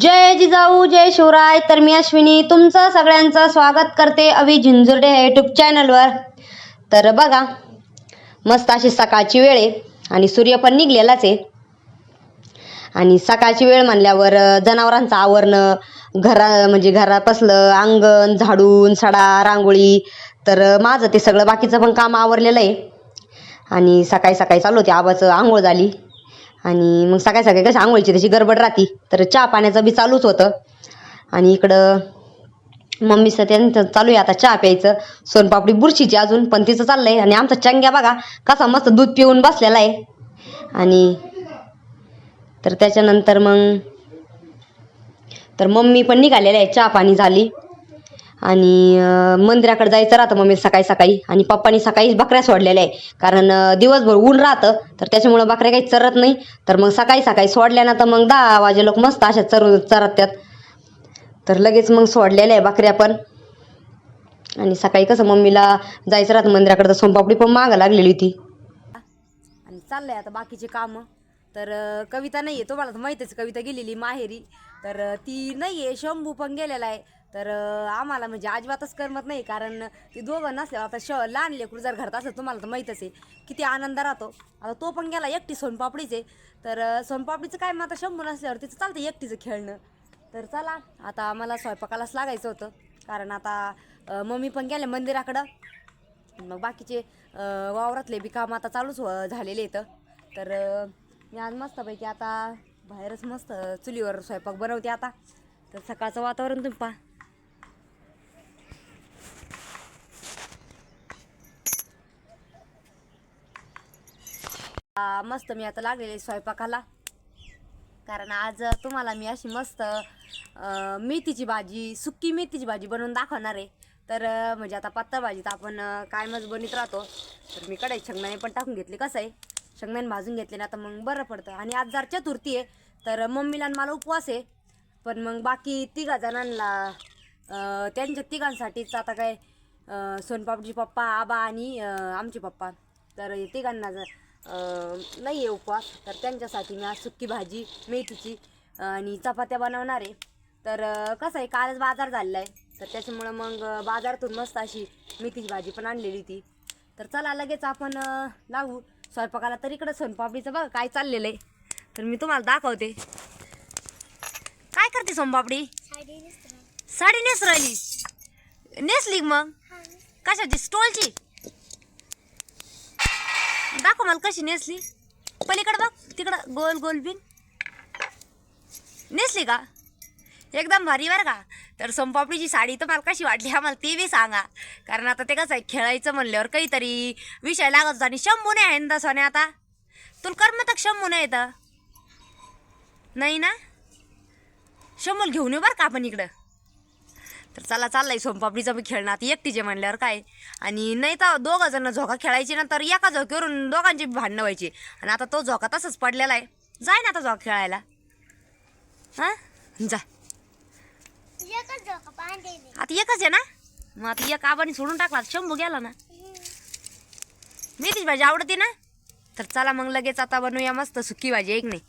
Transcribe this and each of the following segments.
जय जिजाऊ जय शिवराय. तर मी अश्विनी तुमचं सगळ्यांचं स्वागत करते अवी झिंझुर्डे या यूट्यूब चॅनलवर तर बघा मस्त अशी सकाळची वेळ आहे आणि सूर्य पण निघलेलाच आहे. आणि सकाळची वेळ म्हणल्यावर जनावरांचं आवरणं घरा म्हणजे घरापासलं अंगण झाडून सडा रांगोळी तर माझं ते सगळं बाकीचं पण काम आवरलेलं आहे. आणि सकाळी सकाळी चालू होते आबाचं आंघोळ झाली. आणि मग सकाळी सकाळी कशी आंघोळीची त्याची गडबड राहती. तर चहा पाण्याचं बी चालूच होतं. आणि इकडं मम्मीचं त्यांचं चालू आहे आता चहा प्यायचं. सोनपापडी बुरशीची अजून पण तिचं चाललंय. आणि आमचा चंग्या बघा कसा मस्त दूध पिऊन बसलेला आहे. आणि तर त्याच्यानंतर मग तर मम्मी पण निघालेली आहे चहा पाणी झाली. आणि मंदिराकडे जायचं राहतं मम्मी सकाळी सकाळी. आणि पप्पानी सकाळी बकऱ्या सोडलेल्या आहे कारण दिवसभर ऊन राहतं तर त्याच्यामुळं बकऱ्या काही चरत नाही. तर मग सकाळी सकाळी सोडल्या ना तर मग दहा वाजे लोक मस्त अशा चरो चरत त्यात तर लगेच मग सोडलेल्या आहे बकऱ्या पण. आणि सकाळी कसं मम्मीला जायचं राहतं मंदिराकडे तर सोनपापडी पण मागं लागलेली होती. आणि चाललंय आता बाकीचे कामं. तर कविता नाही आहे तुम्हाला तर माहितीच कविता गेलेली माहेरी. तर ती नाही आहे शंभू पण गेलेला आहे. तर आम्हाला म्हणजे अजिबातच करमत नाही कारण ती दोघं नसल्यावर आता श लहान लेकरू जर घरात असलं तुम्हाला तर माहीतच आहे. किती आनंद राहतो. आता तो पण गेला एकटी सोनपापडीच आहे. तर सोनपापडीचं काय मग आता शंभर नसल्यावर तिचं चालतं एकटीचं खेळणं. तर चला आता आम्हाला स्वयंपाकालाच लागायचं होतं. कारण आता मम्मी पण गेले मंदिराकडं. मग बाकीचे वावरातले बी काम आता चालूच झालेले आहेत. तर मी आज मस्तपैकी आता बाहेरच मस्त चुलीवर स्वयंपाक बनवते आता. तर सकाळचं वातावरण तुम्ही पहा. मस्त मी आता लागलेले स्वयंपाकाला. कारण आज तुम्हाला मी अशी मस्त मेथीची भाजी सुक्की मेथीची भाजी बनवून दाखवणार आहे. तर म्हणजे आता पातळ भाजीत आपण काय कायमच बनवत राहतो. तर मी कढईत शेंगदाणे पण टाकून घेतले कसं आहे? शेंगदाणे भाजून घेतले ना तर मग बरं पडतं. आणि आज जर चतुर्थी आहे तर मम्मीला आणि मला उपवास आहे. पण मग बाकी तिघा जणांना त्यांच्या तिघांसाठीच आता काय सोनपापजी पप्पा आबा आणि आमचे पप्पा. तर तिघांना जर नाही आहे उपवास तर त्यांच्यासाठी मी आज सुक्की भाजी मेथीची आणि चपात्या बनवणार आहे. तर कसं आहे कालच बाजार झालेला आहे. तर त्याच्यामुळं मग बाजारातून मस्त अशी मेथीची भाजी पण आणलेली ती. तर चला लगेच आपण लागू स्वयंपाकाला तर इकडं सोनपापडीचं बघा काय चाललेलं आहे. तर मी तुम्हाला दाखवते. काय करते सोनपापडी? साडी नेस राहिली. नेसली मग? कशाची? स्टॉलची? दाखव मला कशी नेसली. पलीकडे बघ तिकडं गोल गोल बिन. नेसली का? एकदम भारी बरं का? तर सोमपापडीची साडी तर मला कशी वाटली आम्हाला ते बी सांगा. कारण आता ते कसं आहे खेळायचं म्हणल्यावर काहीतरी विषय लागत होता आणि शंभू नाही आहे ना सोने आता. तुला करमत शंभू नाही येतं नाही ना? शंभूल घेऊन येऊ बरं का आपण इकडं? तर चला चाललाय सोनपापडीचं मी खेळणं आता एकटीचे म्हणल्यावर काय? आणि नाही तर दोघं जण झोका खेळायची ना तर एका झोक्यावरून दोघांची बी भांडणं व्हायची. आणि आता तो झोका तसंच पडलेला आहे. जाय ना आता झोका खेळायला. हां? जा. आता एकच आहे ना? मग आता एक आबाने सोडून टाकला शंभू गेला ना? मेथीची भाजी आवडते ना? तर चला मग लगेच आता बनवूया मस्त सुकी भाजी एक नाही?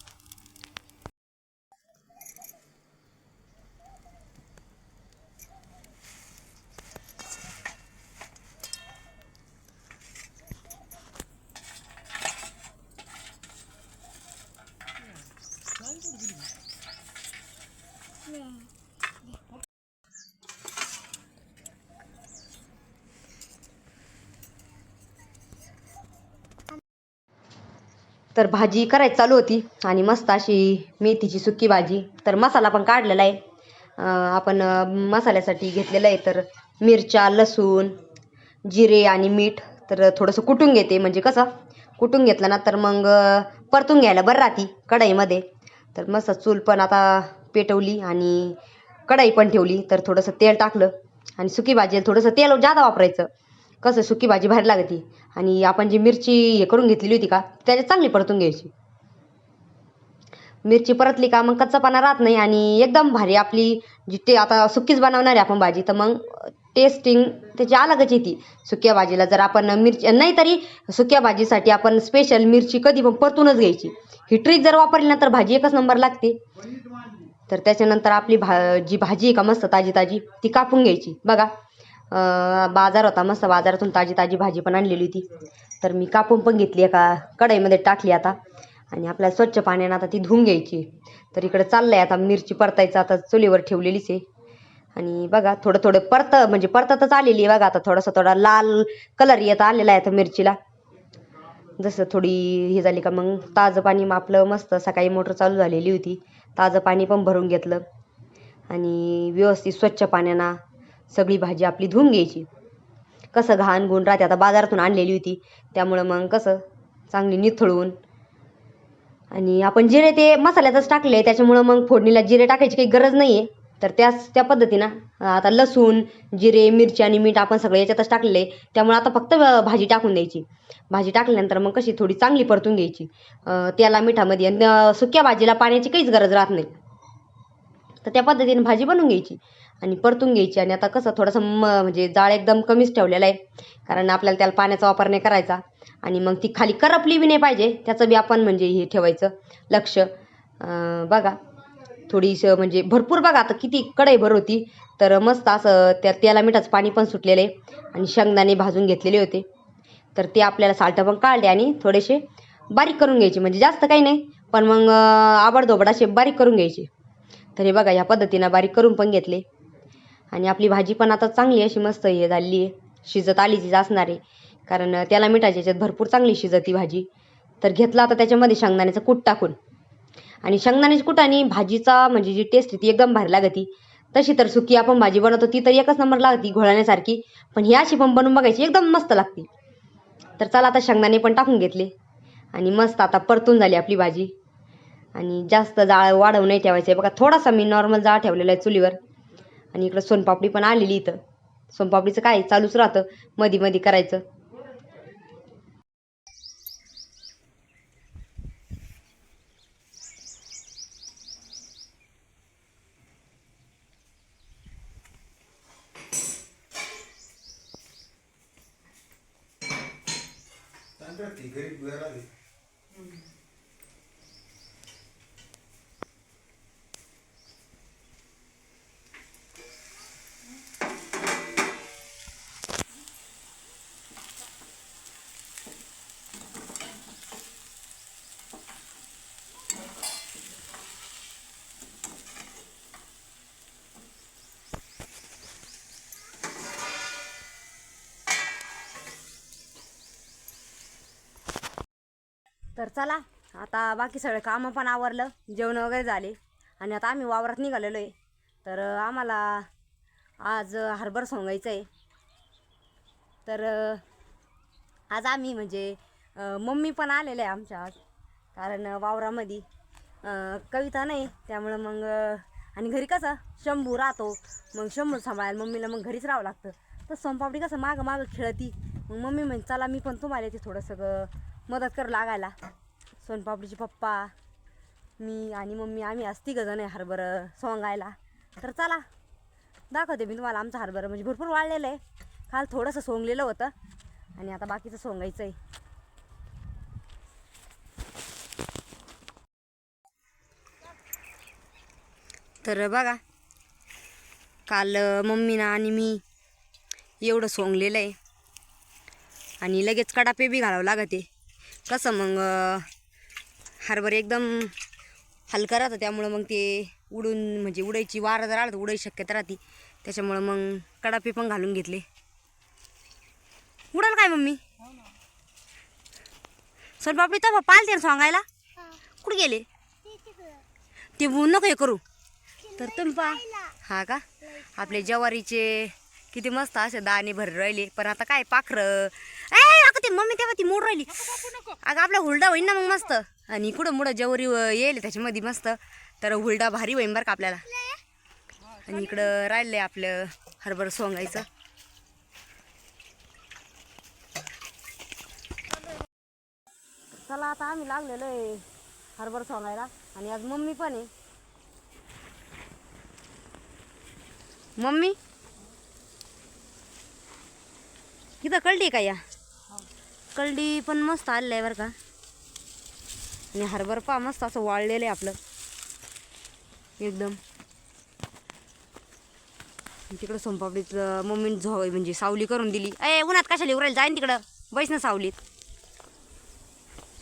तर भाजी करायची चालू होती. आणि मस्त अशी मेथीची सुकी भाजी. तर मसाला पण काढलेला आहे. आपण मसाल्यासाठी घेतलेलं आहे. तर मिरच्या लसूण जिरे आणि मीठ. तर थोडंसं कुटून घेते. म्हणजे कसं? कुटून घेतलं ना तर मग परतून घ्यायला बरं राहती कढईमध्ये. तर मस्त चूल पण आता पेटवली आणि कढई पण ठेवली. तर थोडंसं तेल टाकलं. आणि सुकी भाजीला थोडंसं तेल जादा वापरायचं. कसं? सुकी भाजी बाहेर लागते. आणि आपण जी मिरची हे करून घेतलेली होती का त्याच्यात चांगली परतून घ्यायची. मिरची परतली का मग कच्चापणा राहत नाही आणि एकदम भारी आपली जी ते आता सुकीच बनवणार आहे आपण भाजी तर मग टेस्टिंग त्याची अलगच येते. सुक्या भाजीला जर आपण मिरची नाही तरी सुक्या भाजीसाठी आपण स्पेशल मिरची कधी पण परतूनच घ्यायची. ही ट्रिक जर वापरली ना तर भाजी एकच नंबर लागते. तर त्याच्यानंतर आपली भा जी भाजी आहे का मस्त ताजी ताजी ती कापून घ्यायची. बघा. बाजार होता. मस्त बाजारातून ताजी ताजी भाजी पण आणलेली होती. तर मी कापून पण घेतली एका कढईमध्ये टाकली आता. आणि आपल्याला स्वच्छ पाण्यानं आता ती धुवून घ्यायची. तर इकडे चाललंय आता मिरची परतायचं आता चुलीवर ठेवलेलीच आहे. आणि बघा थोडं थोडं परत म्हणजे परततच आलेली आहे बघा आता. थोडासा थोडा लाल कलर येत आलेला आहे आता मिरचीला. जसं थोडी हे झाली का मग ताजं पाणी मग आपलं मस्त सकाळी मोटर चालू झालेली होती. ताजं पाणी पण भरून घेतलं. आणि व्यवस्थित स्वच्छ पाण्यानं सगळी भाजी आपली धुवून घ्यायची. कसं घाण गुण राहते आता बाजारातून आणलेली होती. त्यामुळं मग कसं चांगली निथळून आणि आपण जिरे ते मसाल्यातच टाकले त्याच्यामुळं मग फोडणीला जिरे टाकायची काही गरज नाही आहे तर त्याच त्या पद्धतीनं आता लसूण जिरे मिरची आणि मीठ आपण सगळे याच्यातच टाकले. त्यामुळे आता फक्त भाजी टाकून द्यायची. भाजी टाकल्यानंतर मग कशी थोडी चांगली परतून घ्यायची. त्याला मिठामध्ये आणि सुक्या भाजीला पाण्याची काहीच गरज राहत नाही. तर त्या पद्धतीने भाजी बनवून घ्यायची आणि परतून घ्यायची. आणि आता कसं थोडंसं म म्हणजे जाळ एकदम कमीच ठेवलेलं आहे. कारण आपल्याला त्याला पाण्याचा वापर नाही करायचा. आणि मग ती खाली करपली बी नाही पाहिजे. त्याचं बी आपण म्हणजे हे ठेवायचं लक्ष. बघा. थोडीसं म्हणजे भरपूर बघा आता किती कढई भर होती. तर मस्त असं त्या तेला मिठाचं पाणी पण सुटलेलं आहे. आणि शेंगदाणे भाजून घेतलेले होते. तर ते आपल्याला साल्टं पण काढले आणि थोडेसे बारीक करून घ्यायचे. म्हणजे जास्त काही नाही. पण मग आबडदोबड आबडधोबड असे बारीक करून घ्यायचे. तर हे बघा ह्या पद्धतीनं बारीक करून पण घेतले. आणि आपली भाजी पण आता चांगली अशी मस्त हे झालेली आहे. शिजत आलीचीच असणार आहे. कारण त्याला मिठाच्या याच्यात भरपूर चांगली शिजती भाजी. तर घेतला आता त्याच्यामध्ये शेंगदाण्याचं कूट टाकून. आणि शेंगदाण्याची कूट आणि भाजीचा म्हणजे जी टेस्ट ती एकदम भारी लागती तशी तर सुकी आपण भाजी बनवतो ती तर एकच नंबर लागती घोळण्यासारखी. पण ही अशी पण बनवून बघायची एकदम मस्त लागते. तर चला आता शेंगदाणे पण टाकून घेतले. आणि मस्त आता परतून झाली आपली भाजी. आणि जास्त जाळ वाढवून नाही ठेवायचं. आहे बघा थोडासा मी नॉर्मल जाळ ठेवलेला आहे चुलीवर. आणि इकडं सोनपापडी पण आलेली इथं. सोनपापडीचं काय चालूच राहतं. मधी मधी करायचं. तर चला आता बाकी सगळे कामं पण आवरलं जेवण वगैरे झाले. आणि आता आम्ही वावरात निघालेलो आहे. तर आम्हाला आज हार्बर हरभर सोंगायचं आहे तर आज आम्ही म्हणजे मम्मी पण आलेलं आहे आमच्या आज. कारण वावरामध्ये कविता नाही. त्यामुळं मग आणि घरी कसं शंभू राहतो. मग शंभू सांभाळायला मम्मीला मग घरीच राहावं लागतं. तर सोनपापडी कसं मागं मागं खेळती. मग मम्मी म्हणजे चला मी पण तुम्हाला येते थोडंसं मदत कर लागायला. सोनपापडीचे पप्पा मी आणि मम्मी आम्ही आज तिघं आहे हरभरं सोंगायला. तर चला दाखवते मी तुम्हाला आमचं हरभरं. म्हणजे भरपूर वाढलेलं आहे. काल थोडंसं सोंगलेलं होतं आणि आता बाकीचं सोंगायचं आहे. तर बघा काल मम्मीनं आणि मी एवढं सोंगलेलं आहे. आणि लगेच कडापे बी घालावं लागते. कसं मग हरभरे एकदम हलका राहतं त्यामुळं मग ते उडून म्हणजे उडायची वारा जर आला तर उडायची शक्यता राहते. त्याच्यामुळं मग कडापे पण घालून घेतले. उडाल काय मम्मी? सोनपापडी तर पालते ना सांगायला? कुठे गेले? ते तिकडं ते नको हे करू. तर तुम्ही पहा. हा का? आपले ज्वारीचे किती मस्त असे दाणे भर राहिले. पण आता काय पाखरं? ए अगं ते मम्मी तेव्हा ती मोड राहिली. अगं आपला हुलडा होईन ना मग मस्त. आणि कुठं मुडं ज्वारी येईल त्याच्यामध्ये मस्त. तर हुलडा भारी होईन बरं का आपल्याला. आणि इकडं राहिलंय आपलं हरभर सोंगायचं. चला आता आम्ही लागलेलो आहे हरभर सोंगायला. आणि आज मम्मी पण आहे. मम्मी? इथं कळली का या? कळडी पण मस्त आलेलं आहे बरं का. आणि हरभर पा मस्त असं वाळलेलं आहे आपलं. एकदम. तिकडं सोनपापडीचं मम्मीने झो म्हणजे सावली करून दिली. ए उन्हात कशाला उरायला जाईन तिकडं? बैस ना सावलीत.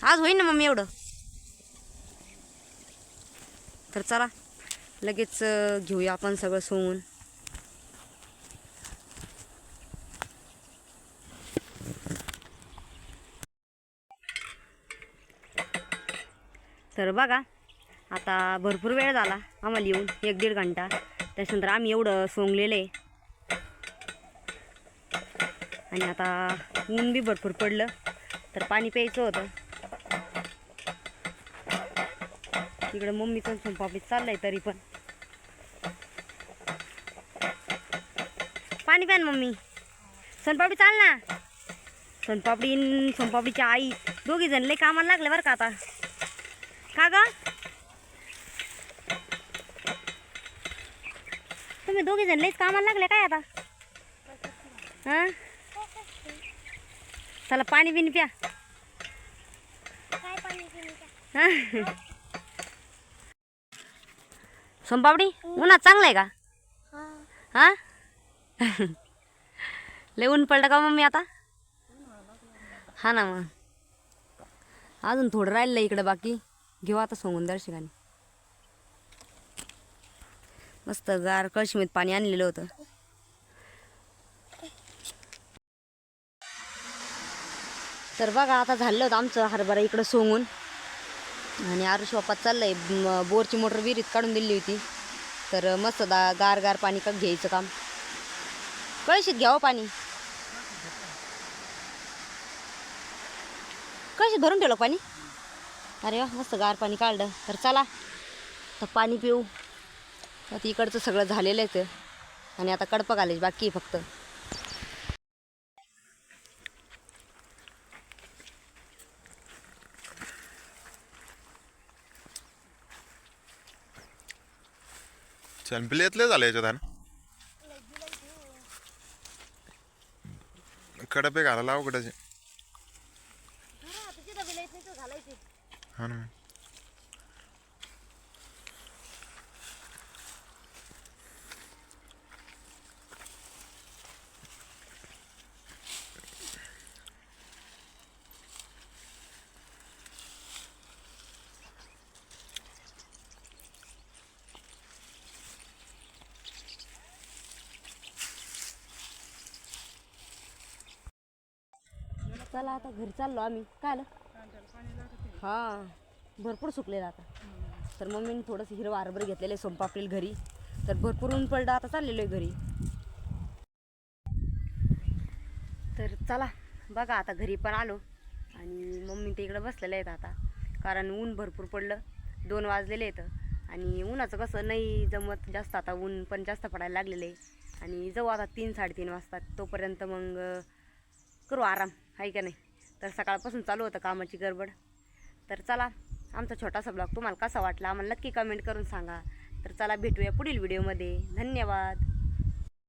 आज होईन ना मम्मी एवढं. तर चला लगेच घेऊया आपण सगळं सोन तर बघा आता भरपूर वेळ झाला आम्हाला येऊन एक दीड घंटा. त्याच्यानंतर आम्ही एवढं सोंगलेलं आहे. आणि आता ऊन बी भरपूर पडलं तर पाणी प्यायचं होतं. तिकडं मम्मीचं सोनपापडी चाललंय तरी पण. पाणी प्या ना मम्मी. सोनपापडी चाल ना. सोनपापडी न सोनपापडीची आई दोघी जण लय कामाला लागले बरं का आता. का ग तुम्ही दोघे जण लईच कामाला लागले काय आता हा चला पाणी बिनी प्या काय का? हा? उन्हात चांगलं आहे का हा हा लय ऊन पडलं का मम्मी आता हा ना मग अजून थोडं राहिलं इकडं बाकी घेऊ आता सोंगून दर्शकाने. मस्त गार कळशीमध्ये पाणी आणलेलं होतं. तर बघा आता झालं होतं आमचं हरभरा इकडं सोंगून. आणि आरुष बाप्पा चाललंय बोरची मोटर विहिरीत काढून दिली होती. तर मस्त दा गार गार पाणी का घ्यायचं काम. कळशीत घ्यावं हो पाणी. कळशीत भरून ठेवलं पाणी? अरे वा मस्त गार पाणी काढलं. तर चला तर पाणी पिऊ. तर इकडचं सगळं झालेलं आहे ते. आणि आता कडपं घालायची बाकी फक्त. चॅम्पियतले झाले याच्यात हा कडपे घालायला अवघडाचे हा ना. चला आता घरी चाललो आम्ही. काय आलं? हां. भरपूर सुकलेलं आता. तर मम्मीने थोडंसं हिरवं आरबर घेतलेलं आहे सोनपापडीला घरी. तर भरपूर ऊन पडलं आता चाललेलो आहे घरी. तर चला बघा आता घरी पण आलो. आणि मम्मी ते इकडं बसलेलं आहेत आता. कारण ऊन भरपूर पडलं. दोन वाजलेले आहेत. आणि उन्हाचं कसं नाही जमत जास्त आता ऊन पण जास्त पडायला लागलेलं आहे. आणि जाऊ आता तीन साडेतीन वाजतात तोपर्यंत मग करू आराम. आहे का नाही? तर सकाळपासून चालू होतं कामाची गडबड. तर चला आमचा छोटासा ब्लॉग तुम्हाला कसा वाटला आम्हाला नक्की कमेंट करून सांगा. तर चला भेटूया पुढील व्हिडिओमध्ये धन्यवाद.